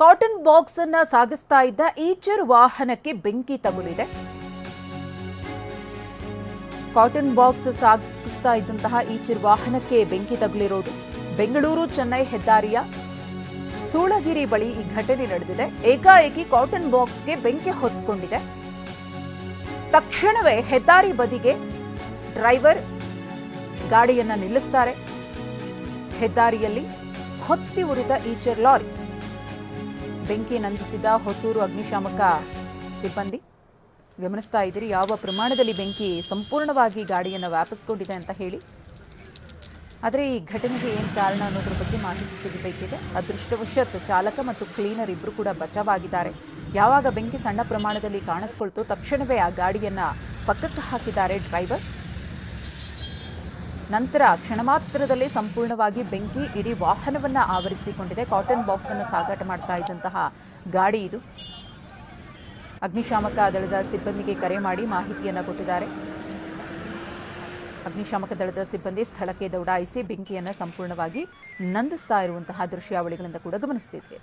Cotton box ಅನ್ನ ಸಾಗಿಸ್ತಾ ಇದ್ದ ಈಚರ್ ವಾಹನಕ್ಕೆ ಬೆಂಕಿ ತಗುಲಿದೆ. ಕಾಟನ್ ಬಾಕ್ಸ್ ಸಾಗಿಸ್ತಾ ಇದ್ದಂತಹ ಈಚರ್ ವಾಹನಕ್ಕೆ ಬೆಂಕಿ ತಗುಲಿರೋದು ಬೆಂಗಳೂರು ಚೆನ್ನೈ ಹೆದ್ದಾರಿಯ ಸೂಳಗಿರಿ ಬಳಿ ಈ ಘಟನೆ ನಡೆದಿದೆ. ಏಕಾಏಕಿ ಕಾಟನ್ ಬಾಕ್ಸ್ಗೆ ಬೆಂಕಿ ಹೊತ್ಕೊಂಡಿದೆ. ತಕ್ಷಣವೇ ಹೆದ್ದಾರಿ ಬದಿಗೆ ಡ್ರೈವರ್ ಗಾಡಿಯನ್ನ ನಿಲ್ಲಿಸ್ತಾರೆ. ಹೆದ್ದಾರಿಯಲ್ಲಿ ಹೊತ್ತಿ ಉರಿದ ಈಚರ್ ಲಾರಿ ಬೆಂಕಿ ನಂದಿಸಿದ ಹೊಸೂರು ಅಗ್ನಿಶಾಮಕ ಸಿಬ್ಬಂದಿ. ಗಮನಿಸ್ತಾ ಇದ್ದೀರಿ, ಯಾವ ಪ್ರಮಾಣದಲ್ಲಿ ಬೆಂಕಿ ಸಂಪೂರ್ಣವಾಗಿ ಗಾಡಿಯನ್ನು ವ್ಯಾಪಿಸ್ಕೊಂಡಿದೆ ಅಂತ ಹೇಳಿ. ಆದರೆ ಈ ಘಟನೆಗೆ ಏನು ಕಾರಣ ಅನ್ನೋದ್ರ ಬಗ್ಗೆ ಮಾಹಿತಿ ಸಿಗಬೇಕಿದೆ. ಅದೃಷ್ಟವಶಾತ್ ಚಾಲಕ ಮತ್ತು ಕ್ಲೀನರ್ ಇಬ್ಬರು ಕೂಡ ಬಚಾವಾಗಿದ್ದಾರೆ. ಯಾವಾಗ ಬೆಂಕಿ ಸಣ್ಣ ಪ್ರಮಾಣದಲ್ಲಿ ಕಾಣಿಸ್ಕೊಳ್ತು ತಕ್ಷಣವೇ ಆ ಗಾಡಿಯನ್ನು ಪಕ್ಕಕ್ಕೆ ಹಾಕಿದ್ದಾರೆ ಡ್ರೈವರ್. ನಂತರ ಕ್ಷಣ ಮಾತ್ರದಲ್ಲಿ ಸಂಪೂರ್ಣವಾಗಿ ಬೆಂಕಿ ಇಡೀ ವಾಹನವನ್ನು ಆವರಿಸಿಕೊಂಡಿದೆ. ಕಾಟನ್ ಬಾಕ್ಸ್ ಅನ್ನು ಸಾಗಾಟ ಮಾಡ್ತಾ ಇದ್ದಂತಹ ಗಾಡಿ ಇದು. ಅಗ್ನಿಶಾಮಕ ದಳದ ಸಿಬ್ಬಂದಿಗೆ ಕರೆ ಮಾಡಿ ಮಾಹಿತಿಯನ್ನು ಕೊಟ್ಟಿದ್ದಾರೆ. ಅಗ್ನಿಶಾಮಕ ದಳದ ಸಿಬ್ಬಂದಿ ಸ್ಥಳಕ್ಕೆ ದೌಡಾಯಿಸಿ ಬೆಂಕಿಯನ್ನು ಸಂಪೂರ್ಣವಾಗಿ ನಂದಿಸ್ತಾ ಇರುವಂತಹ ದೃಶ್ಯಾವಳಿಗಳಿಂದ ಕೂಡ ಗಮನಿಸ್ತಿದೆ